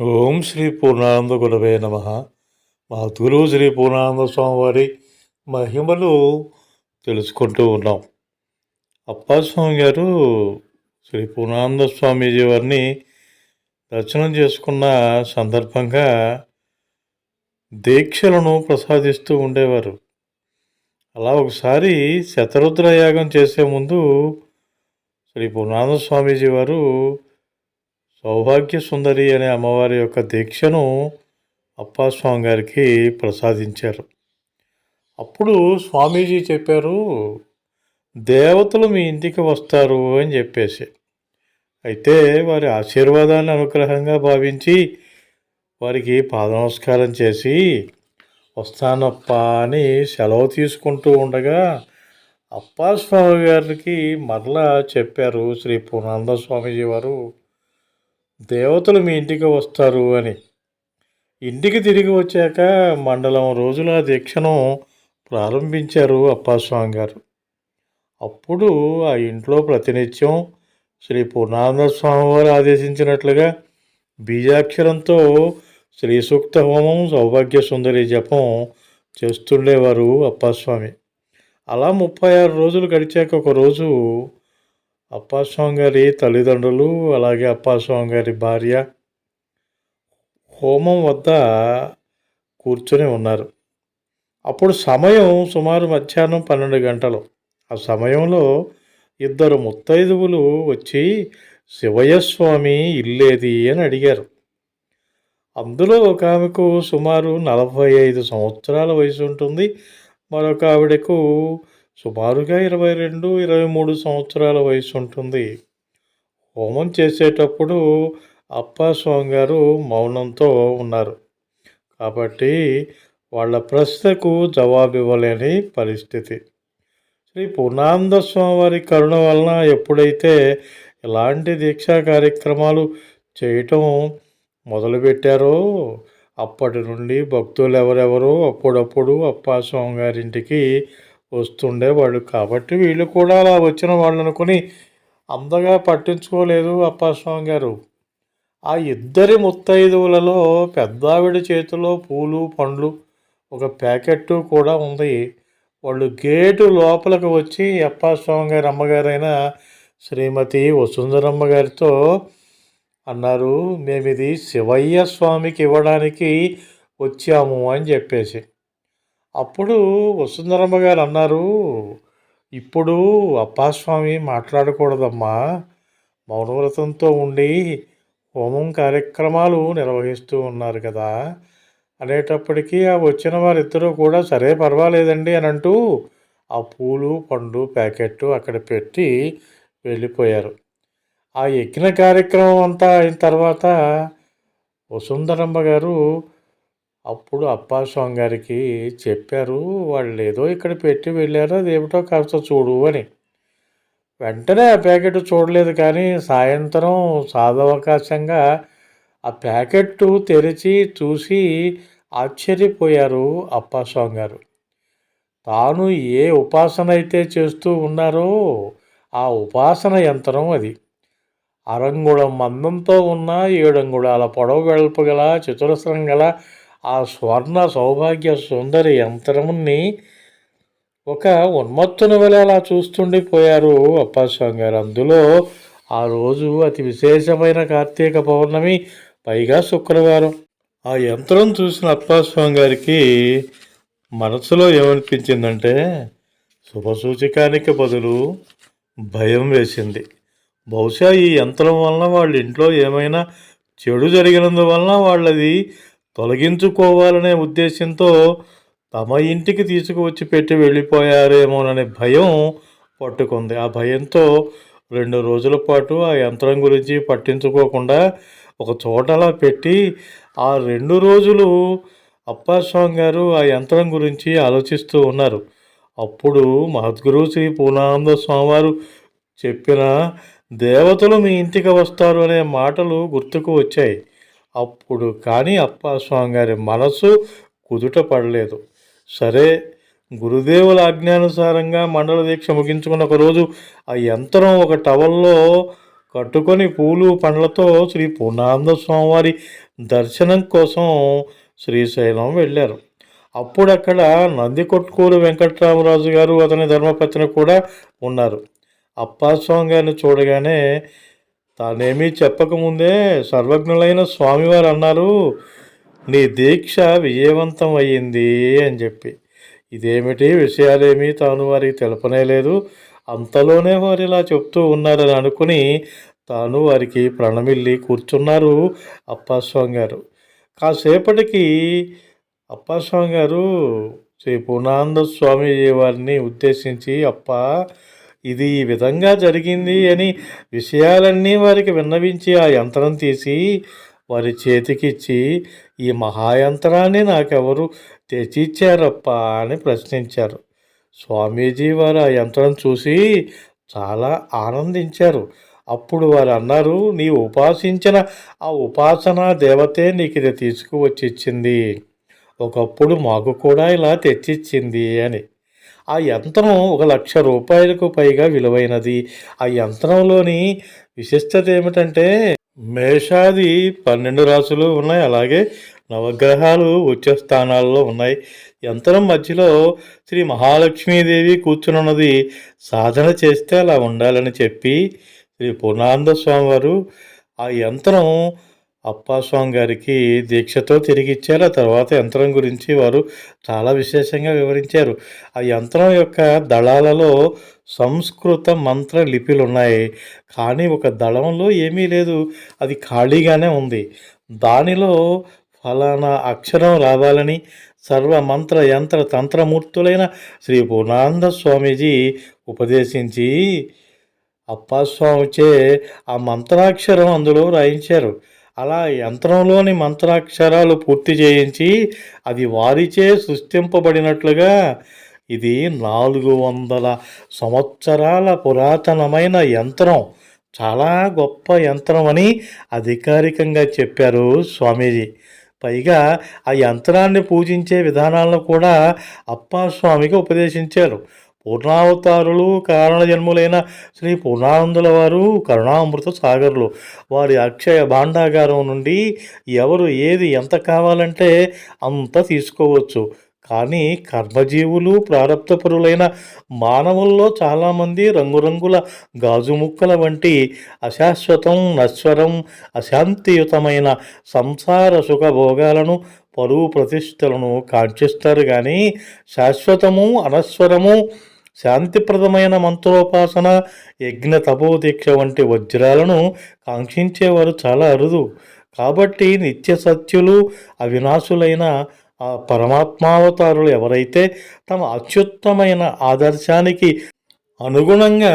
ఓం శ్రీ పూర్ణానంద గురవే నమ. మా గురువు శ్రీ పూర్ణానంద స్వామివారి మహిమలు తెలుసుకుంటూ ఉన్నాం. అప్పాస్వామి గారు శ్రీ పూర్ణానంద స్వామీజీ వారిని దర్శనం చేసుకున్న సందర్భంగా దీక్షలను ప్రసాదిస్తూ ఉండేవారు. అలా ఒకసారి శతరుద్ర యాగం చేసే ముందు శ్రీ పూర్ణానంద స్వామీజీ వారు సౌభాగ్య సుందరి అనే అమ్మవారి యొక్క దీక్షను అప్పాస్వామి గారికి ప్రసాదించారు. అప్పుడు స్వామీజీ చెప్పారు దేవతలు మీ ఇంటికి వస్తారు అని చెప్పేసి. అయితే వారి ఆశీర్వాదాన్ని అనుగ్రహంగా భావించి వారికి పాదనమస్కారం చేసి వస్తానప్ప అని సెలవు తీసుకుంటూ ఉండగా అప్పాస్వామి గారికి మరలా చెప్పారు శ్రీ పూర్ణానంద స్వామీజీ వారు. దేవతలు మీ ఇంటికి వస్తారు అని. ఇంటికి తిరిగి వచ్చాక మండలం రోజుల దీక్షను ప్రారంభించారు అప్పాస్వామి గారు అప్పుడు ఆ ఇంట్లో ప్రతినిత్యం శ్రీ పూర్ణానంద స్వామివారు ఆదేశించినట్లుగా బీజాక్షరంతో శ్రీ సూక్త హోమం సౌభాగ్య సుందరి జపం చేస్తుండేవారు అప్పాస్వామి. అలా ముప్పై ఆరు రోజులు గడిచాక ఒక రోజు అప్పాస్వామి గారి తల్లిదండ్రులు అలాగే అప్పాస్వామి గారి భార్య హోమం వద్ద కూర్చొని ఉన్నారు. అప్పుడు సమయం సుమారు మధ్యాహ్నం పన్నెండు గంటలు. ఆ సమయంలో ఇద్దరు ముత్తైదువులు వచ్చి శివయ్య స్వామి ఇల్లేది? అని అడిగారు. అందులో ఒక ఆమెకు సుమారు నలభై ఐదు సంవత్సరాల వయసు ఉంటుంది. మరొక ఆవిడకు సుమారుగా ఇరవై రెండు ఇరవై మూడు సంవత్సరాల వయసు ఉంటుంది. హోమం చేసేటప్పుడు అప్పాస్వామి గారు మౌనంతో ఉన్నారు. కాబట్టి వాళ్ళ ప్రశ్నకు జవాబు ఇవ్వలేని పరిస్థితి. శ్రీ పూర్ణానంద స్వామి వారి కరుణ వలన ఎప్పుడైతే ఎలాంటి దీక్షా కార్యక్రమాలు చేయటం మొదలుపెట్టారో అప్పటి నుండి భక్తులు ఎవరెవరో అప్పుడప్పుడు అప్పాస్వామి గారింటికి వస్తుండేవాడు కాబట్టి వీళ్ళు కూడా అలా వచ్చిన వాళ్ళు అనుకుని అందగా పట్టించుకోలేదు అప్పాస్వామి గారు ఆ ఇద్దరి ముత్తైదువులలో పెద్దావిడ చేతిలో పూలు పండ్లు ఒక ప్యాకెట్టు కూడా ఉంది. వాళ్ళు గేటు లోపలికి వచ్చి అప్పాస్వామి గారి అమ్మగారైన శ్రీమతి వసుంధరమ్మ గారితో అన్నారు మేము ఇది శివయ్య స్వామికి ఇవ్వడానికి వచ్చాము అని చెప్పేసి. అప్పుడు వసుంధరమ్మ గారు అన్నారు ఇప్పుడు అప్పాస్వామి మాట్లాడకూడదమ్మా. మౌనవ్రతంతో ఉండి హోమం కార్యక్రమాలు నిర్వహిస్తూ ఉన్నారు కదా. అనేటప్పటికీ ఆ వచ్చిన వారిద్దరూ కూడా సరే పర్వాలేదండి అని అంటూ ఆ పూలు పండు ప్యాకెట్ అక్కడ పెట్టి వెళ్ళిపోయారు. ఆ ఎక్కిన కార్యక్రమం అంతా అయిన తర్వాత వసుంధరమ్మ గారు అప్పుడు అప్పాస్వామి గారికి చెప్పారు వాళ్ళు ఏదో ఇక్కడ పెట్టి వెళ్ళారు అది ఏమిటో కాస్త చూడు అని. వెంటనే ఆ ప్యాకెట్ చూడలేదు కానీ సాయంత్రం సాధవకాశంగా ఆ ప్యాకెట్ తెరిచి చూసి ఆశ్చర్యపోయారు అప్పాస్వామి గారు తాను ఏ ఉపాసన అయితే చేస్తూ ఉన్నారో ఆ ఉపాసన యంత్రం అది. అరంగుళం మందంతో ఉన్న ఏడంగుళాల పొడవు వెడల్పు గల చతురస్రం గల ఆ స్వర్ణ సౌభాగ్య సుందరి యంత్రముని ఒక ఉన్మత్తుని వల్ల అలా చూస్తుండిపోయారు అప్పాస్వామి గారు అందులో ఆ రోజు అతి విశేషమైన కార్తీక పౌర్ణమి పైగా శుక్రవారం. ఆ యంత్రం చూసిన అప్పాస్వామి గారికి మనసులో ఏమనిపించిందంటే శుభసూచకానికి బదులు భయం వేసింది. బహుశా ఈ యంత్రం వలన వాళ్ళ ఇంట్లో ఏమైనా చెడు జరిగినందువలన వాళ్ళది తొలగించుకోవాలనే ఉద్దేశంతో తమ ఇంటికి తీసుకువచ్చి పెట్టి వెళ్ళిపోయారేమోననే భయం పట్టుకుంది. ఆ భయంతో రెండు రోజుల పాటు ఆ యంత్రం గురించి పట్టించుకోకుండా ఒక చోటలా పెట్టి ఆ రెండు రోజులు అప్పాస్వామి గారు ఆ యంత్రం గురించి ఆలోచిస్తూ ఉన్నారు. అప్పుడు మహద్గురు శ్రీ పూర్ణానంద స్వామివారు చెప్పిన దేవతలు మీ ఇంటికి వస్తారు అనే మాటలు గుర్తుకు వచ్చాయి. అప్పుడు కానీ అప్పాస్వామి గారి మనసు కుదుట పడలేదు. సరే గురుదేవుల ఆజ్ఞానుసారంగా మండల దీక్ష ముగించుకున్న ఒక రోజు ఆ యంత్రం ఒక టవల్లో కట్టుకొని పూలు పండ్లతో శ్రీ పూర్ణానంద స్వామివారి దర్శనం కోసం శ్రీశైలం వెళ్ళారు. అప్పుడు అక్కడ నందికొట్కూరు వెంకట్రామరాజు గారు అతని ధర్మపత్ని కూడా ఉన్నారు. అప్పాస్వామి గారిని చూడగానే తానేమీ చెప్పకముందే సర్వజ్ఞులైన స్వామివారు అన్నారు నీ దీక్ష విజయవంతం అయ్యింది అని చెప్పి. ఇదేమిటి విషయాలేమీ తాను వారికి తెలపనే లేదు. అంతలోనే వారు ఇలా చెప్తూ ఉన్నారని అనుకుని తాను వారికి ప్రణమిల్లి కూర్చున్నారు అప్పాస్వామి గారు కాసేపటికి అప్పాస్వామి గారు శ్రీ పూర్ణానంద స్వామి వారిని ఉద్దేశించి అప్ప ఇది ఈ విధంగా జరిగింది అని విషయాలన్నీ వారికి విన్నవించి ఆ యంత్రం తీసి వారి చేతికిచ్చి ఈ మహాయంత్రాన్ని నాకెవరు తెచ్చిచ్చారప్ప అని ప్రశ్నించారు. స్వామీజీ వారు ఆ యంత్రం చూసి చాలా ఆనందించారు. అప్పుడు వారు అన్నారు నీ ఉపాసించిన ఆ ఉపాసన దేవతే నీకు ఇది తీసుకువచ్చిచ్చింది. ఒకప్పుడు మాకు కూడా ఇలా తెచ్చిచ్చింది అని. ఆ యంత్రం ఒక లక్ష రూపాయలకు పైగా విలువైనది. ఆ యంత్రంలోని విశిష్టత ఏమిటంటే మేషాది పన్నెండు రాసులు ఉన్నాయి. అలాగే నవగ్రహాలు ఉచ్చ స్థానాల్లో ఉన్నాయి. యంత్రం మధ్యలో శ్రీ మహాలక్ష్మీదేవి కూర్చునున్నది. సాధన చేస్తే అలా ఉండాలని చెప్పి శ్రీ పూర్ణానంద స్వామి వారు ఆ యంత్రం అప్పాస్వామి గారికి దీక్షతో తిరిగి ఇచ్చారు ఆ తర్వాత యంత్రం గురించి వారు చాలా విశేషంగా వివరించారు. ఆ యంత్రం యొక్క దళాలలో సంస్కృత మంత్ర లిపిలు ఉన్నాయి కానీ ఒక దళంలో ఏమీ లేదు. అది ఖాళీగానే ఉంది. దానిలో ఫలానా అక్షరం రావాలని సర్వ మంత్ర యంత్ర తంత్రమూర్తులైన శ్రీ పూర్ణానంద స్వామీజీ ఉపదేశించి అప్పాస్వామిచే ఆ మంత్రాక్షరం అందులో రాయించారు. అలా యంత్రంలోని మంత్రాక్షరాలు పూర్తి చేయించి అది వారిచే సృష్టింపబడినట్లుగా ఇది నాలుగు వందల సంవత్సరాల పురాతనమైన యంత్రం. చాలా గొప్ప యంత్రం అని అధికారికంగా చెప్పారు స్వామీజీ. పైగా ఆ యంత్రాన్ని పూజించే విధానాలను కూడా అప్పాస్వామికి ఉపదేశించారు. పూర్ణావతారులు కారణ జన్ములైన శ్రీ పూర్ణానందుల వారు కరుణామృత సాగర్లు. వారి అక్షయ భాండాగారం నుండి ఎవరు ఏది ఎంత కావాలంటే అంత తీసుకోవచ్చు. కానీ కర్మజీవులు ప్రారబ్ధపరులైన మానవుల్లో చాలామంది రంగురంగుల గాజు ముక్కల వంటి అశాశ్వతం నశ్వరం అశాంతియుతమైన సంసార సుఖభోగాలను పరువు ప్రతిష్టలను కాంక్షిస్తారు కానీ శాశ్వతము అనస్వరము శాంతిప్రదమైన మంత్రోపాసన యజ్ఞ తపోదీక్ష వంటి వజ్రాలను కాంక్షించేవారు చాలా అరుదు. కాబట్టి నిత్య సత్యులు అవినాశులైన ఆ పరమాత్మావతారులు ఎవరైతే తమ అత్యుత్తమైన ఆదర్శానికి అనుగుణంగా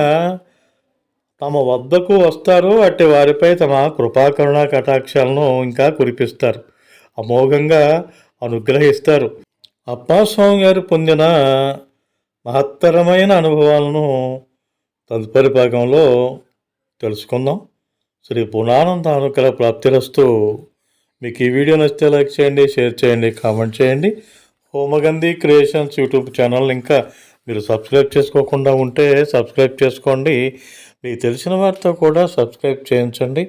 తమ వద్దకు వస్తారో అట్టి వారిపై తమ కృపాకరుణ కటాక్షాలను ఇంకా కురిపిస్తారు. అమోఘంగా అనుగ్రహిస్తారు. అప్పాస్వామి గారు పొందిన మహత్తరమైన అనుభవాలను తదుపరి భాగంలో తెలుసుకుందాం. శ్రీ పునానంద అనుకల ప్రాప్తిరస్తూ. మీకు ఈ వీడియో నచ్చితే లైక్ చేయండి షేర్ చేయండి కామెంట్ చేయండి. హోమగంధి క్రియేషన్స్ యూట్యూబ్ ఛానల్ ఇంకా మీరు సబ్స్క్రైబ్ చేసుకోకుండా ఉంటే సబ్స్క్రైబ్ చేసుకోండి. మీకు తెలిసిన వారితో కూడా సబ్స్క్రైబ్ చేయించండి.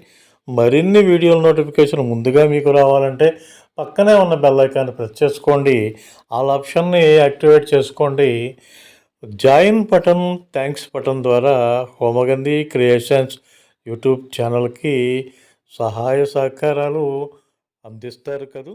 మరిన్ని వీడియోల నోటిఫికేషన్ ముందుగా మీకు రావాలంటే పక్కనే ఉన్న బెల్ ఐకాన్ని ప్రెస్ చేసుకోండి. ఆల్ ఆప్షన్ని యాక్టివేట్ చేసుకోండి. జాయిన్ బటన్ థ్యాంక్స్ బటన్ ద్వారా హోమగంధి క్రియేషన్స్ యూట్యూబ్ ఛానల్కి సహాయ సహకారాలు అందిస్తారు కదూ.